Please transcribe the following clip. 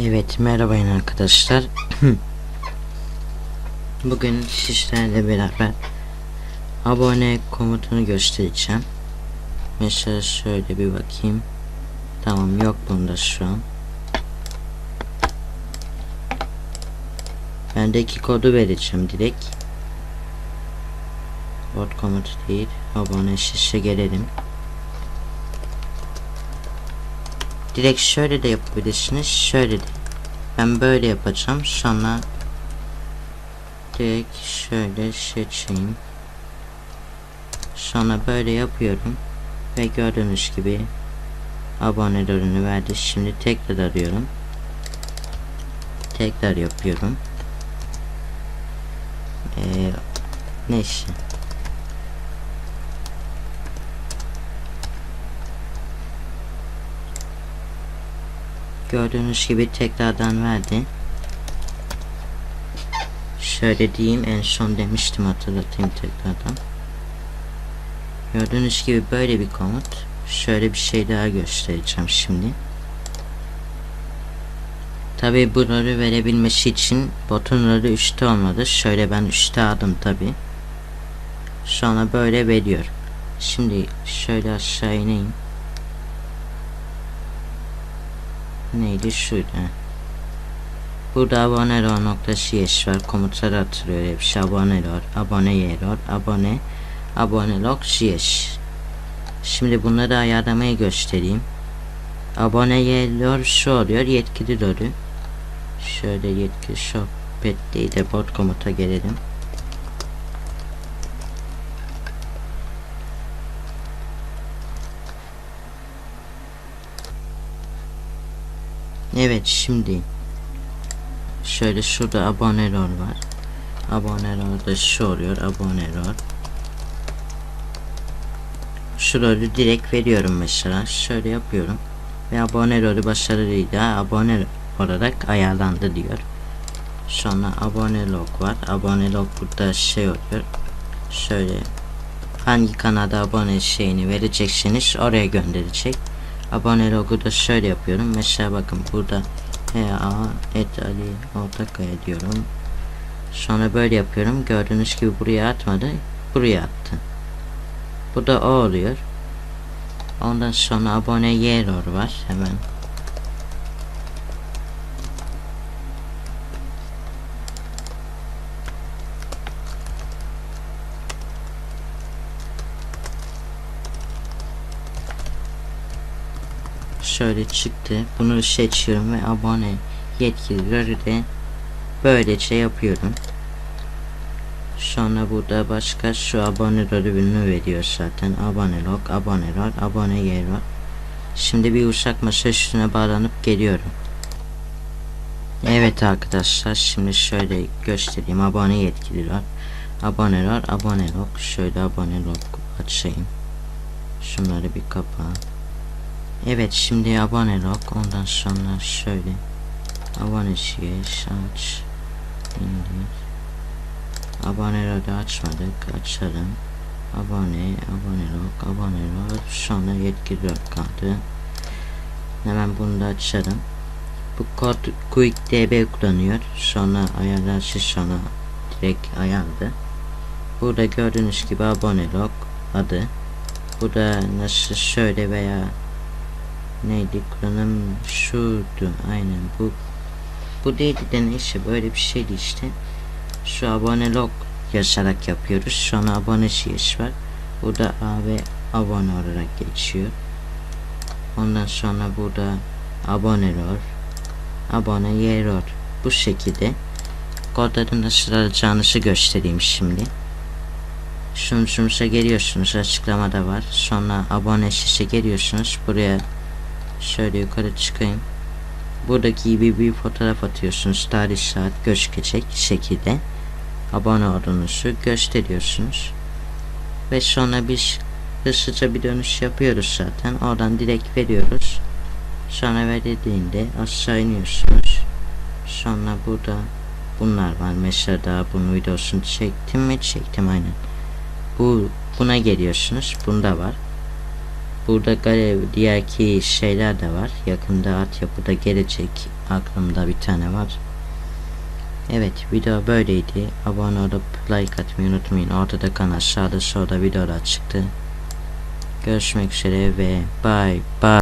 Evet merhaba yine arkadaşlar. Bugün sizlerle beraber abone komutunu göstereceğim. Mesela şöyle bir bakayım. Tamam yok bunda şu an. Bendeki kodu vereceğim direkt. Bot komutu değil. Abone şişe gelelim. Direkt şöyle de yapabilirsiniz. Şöyle de. Ben böyle yapacağım. Sonra direkt şöyle seçeyim. Sonra böyle yapıyorum. Ve gördüğünüz gibi abonelerini verdi. Şimdi tekrar arıyorum. Tekrar yapıyorum. Ee, neyse. Gördüğünüz gibi tekrardan verdi. Şöyle diyeyim en son demiştim hatırlatayım tekrardan. Gördüğünüz gibi böyle bir komut. Şöyle bir şey daha göstereceğim şimdi. Tabi bu verebilmesi için botun rolü 3'te olmadı. Şöyle ben 3'te aldım tabi. Sonra böyle veriyor. Şimdi şöyle aşağı ineyim. Neydi? Şuydu burada abone noktası yeş var. Komutları hatırlıyor. Hep şey abone lor abone yeror abone abone log yeş şimdi bunları ayarlamayı göstereyim. Abone yerlor şu oluyor. Yetkili rolü. Şöyle yetkili sohbet değil de bot komuta gelelim Evet şimdi şöyle şurada abone rol var. Abone rol da şu oluyor abone rol. Şu rolü direkt veriyorum mesela. Şöyle yapıyorum. Ve abone rolü başarılıyla abone olarak ayarlandı diyor. Sonra abone log var. Abone log burada şey oluyor. Şöyle hangi kanalda abone şeyini vereceksiniz oraya gönderecek abone logo da şöyle yapıyorum. Mesela bakın burada HA et Ali Ortakaya diyorum. Sonra böyle yapıyorum. Gördüğünüz gibi buraya atmadı buraya attı. Bu da o oluyor. Ondan sonra abone yeror var hemen şöyle çıktı. Bunu seçiyorum ve abone yetkilileri de böylece yapıyorum. Sonra burada başka şu abone bölümünü veriyor zaten. Abone log, abone rol, abone yer var. Şimdi bir uçak masa üstüne bağlanıp geliyorum. Evet arkadaşlar şimdi şöyle göstereyim. Abone yetkililer. Abone rol, abone log. Şöyle abone log açayım. Şunları bir kapat. Evet şimdi abone log ondan sonra şöyle abone şeye aç. İndir abone log'u açmadık açalım. Abone abone log abone log sonra yetkili log kaldı. Hemen bunu da açalım. Bu kod quick db kullanıyor. Sonra ayarlar sonra direkt ayardı burada gördüğünüz gibi abone log adı. Bu da nasıl şöyle veya neydi kullanım şuydu aynen bu bu değildi de neyse böyle bir şeydi işte şu abone log yazarak yapıyoruz sonra abone şiş var burada A ve abone olarak geçiyor ondan sonra burada abone rol abone yeror bu şekilde kodları nasıl alacağınızı göstereyim şimdi sunucumuza geliyorsunuz açıklamada var sonra abone şişe geliyorsunuz buraya Şöyle yukarı çıkayım. Buradaki gibi bir fotoğraf atıyorsunuz. Tarih saat gözükecek şekilde. Abone olduğunuzu gösteriyorsunuz. Ve sonra biz hızlıca bir dönüş yapıyoruz zaten. Oradan direkt veriyoruz. Sonra verildiğinde aşağı iniyorsunuz. Sonra burada bunlar var. Mesela daha bunun videosunu çektim mi? Çektim aynen. Bu buna geliyorsunuz. Bunda var. Burada galeri diğerki şeyler de var. Yakında altyapıda gelecek. Aklımda bir tane var. Evet video böyleydi. Abone olup like atmayı unutmayın. Ortada kan aşağıda solda videolar çıktı. Görüşmek üzere ve bye bye.